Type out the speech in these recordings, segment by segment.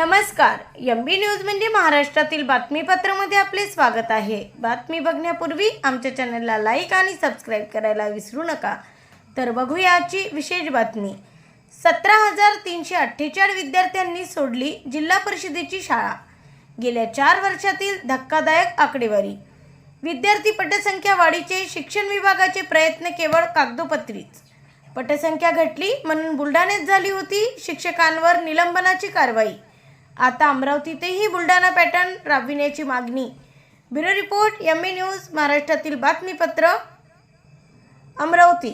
नमस्कार. एम बी न्यूज म्हणजे महाराष्ट्रातील बातमीपत्रामध्ये आपले स्वागत आहे. बातमी बघण्यापूर्वी आमच्या चॅनलला लाईक आणि सबस्क्राईब करायला विसरू नका. तर बघूया आजची विशेष बातमी. सतरा हजार तीनशे अठ्ठेचाळीस विद्यार्थ्यांनी सोडली जिल्हा परिषदेची शाळा. गेल्या चार वर्षातील धक्कादायक आकडेवारी. विद्यार्थी पटसंख्या वाढीचे शिक्षण विभागाचे प्रयत्न केवळ कागदोपत्रीच. पटसंख्या घटली म्हणून बुलढाण्यात झाली होती शिक्षकांवर निलंबनाची कारवाई. आता अमरावतीतही बुलढाणा पॅटर्न राबविण्याची मागणी. Bureau report M A news महाराष्ट्रातील बातमीपत्र अमरावती.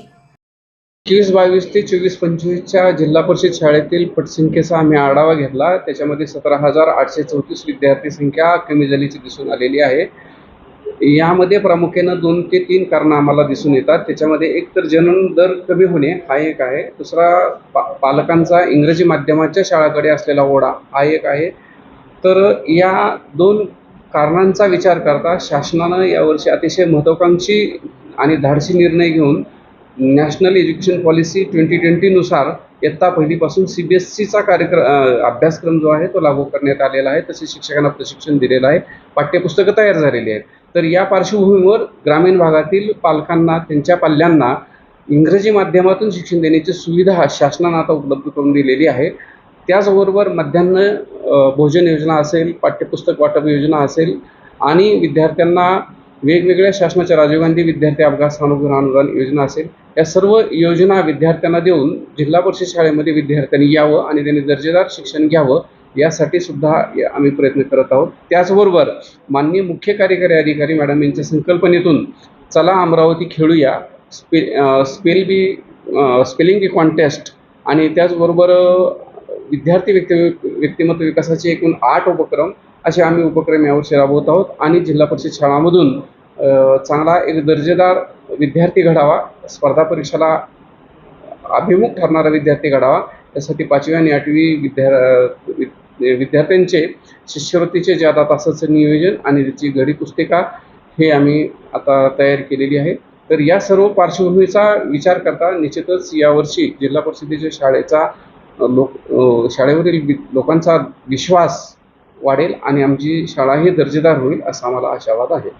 एकवीस बावीस ते चोवीस पंचवीसच्या जिल्हा परिषद शाळेतील पटसंख्येचा आम्ही आढावा घेतला. त्याच्यामध्ये सतरा हजार आठशे चौतीस विद्यार्थी संख्या कमी झाल्याची दिसून आलेली आहे. यामध्ये प्रामुख्यानं दोन ते तीन कारणं आम्हाला दिसून येतात. त्याच्यामध्ये एक तर जनन दर कमी होणे हा एक आहे. दुसरा पा पालकांचा इंग्रजी माध्यमाच्या शाळाकडे असलेला ओढा हा एक आहे. तर या दोन कारणांचा विचार करता शासनानं यावर्षी अतिशय महत्त्वाकांक्षी आणि धाडसी निर्णय घेऊन नॅशनल एज्युकेशन पॉलिसी ट्वेंटी ट्वेंटीनुसार इयत्ता पहिलीपासून सी बी एस सीचा कार्यक्रम अभ्यासक्रम जो आहे तो लागू करण्यात आलेला आहे. तसेच शिक्षकांना प्रशिक्षण दिलेलं आहे. पाठ्यपुस्तकं तयार झालेली आहेत. तर या पार्श्वभूमीवर ग्रामीण भागातील पालकांना त्यांच्या पाल्यांना इंग्रजी माध्यमातून शिक्षण देण्याची सुविधा शासनानं आता उपलब्ध करून दिलेली आहे. त्याचबरोबर मध्यान्ह भोजन योजना असेल पाठ्यपुस्तक वाटप योजना असेल आणि विद्यार्थ्यांना वेगवेगळ्या शासनाच्या राजीव गांधी विद्यार्थी अपघात सानुग्रह अनुदान योजना असेल या सर्व योजना विद्यार्थ्यांना देऊन जिल्हा परिषद शाळेमध्ये विद्यार्थ्यांनी यावं आणि त्यांनी दर्जेदार शिक्षण घ्यावं यासाठी सुद्धा या- आम्ही प्रयत्न करत आहोत. त्याचबरोबर माननीय मुख्य कार्यकारी अधिकारी मॅडम यांच्या संकल्पनेतून चला Amravati खेळूया spell spell bee spelling bee contest आणि त्याचबरोबर विद्यार्थी व्यक्ती व्यक्तिमत्व विकासाचे एकूण आठ उपक्रम असे आम्ही उपक्रम यावर्षी राबवत आहोत आणि जिल्हा परिषद शाळांमधून चांगला एक दर्जेदार विद्यार्थी घडावा स्पर्धा परीक्षेला अभिमुख ठरणारा विद्यार्थी घडावा त्यासाठी पाचवी आणि आठवी विद्या विद्यार्थ्यांचे शिष्यवृत्तीचे जे आता तासाचं नियोजन आणि त्याची घडी पुस्तिका हे आम्ही आता तयार केलेली आहे. तर या सर्व पार्श्वभूमीचा विचार करता निश्चितच यावर्षी जिल्हा परिषदेच्या शाळेचा लोक शाळेवरील वि- लोकांचा विश्वास वाढेल आणि आमची शाळा ही दर्जेदार होईल असा आम्हाला आशावाद आहे.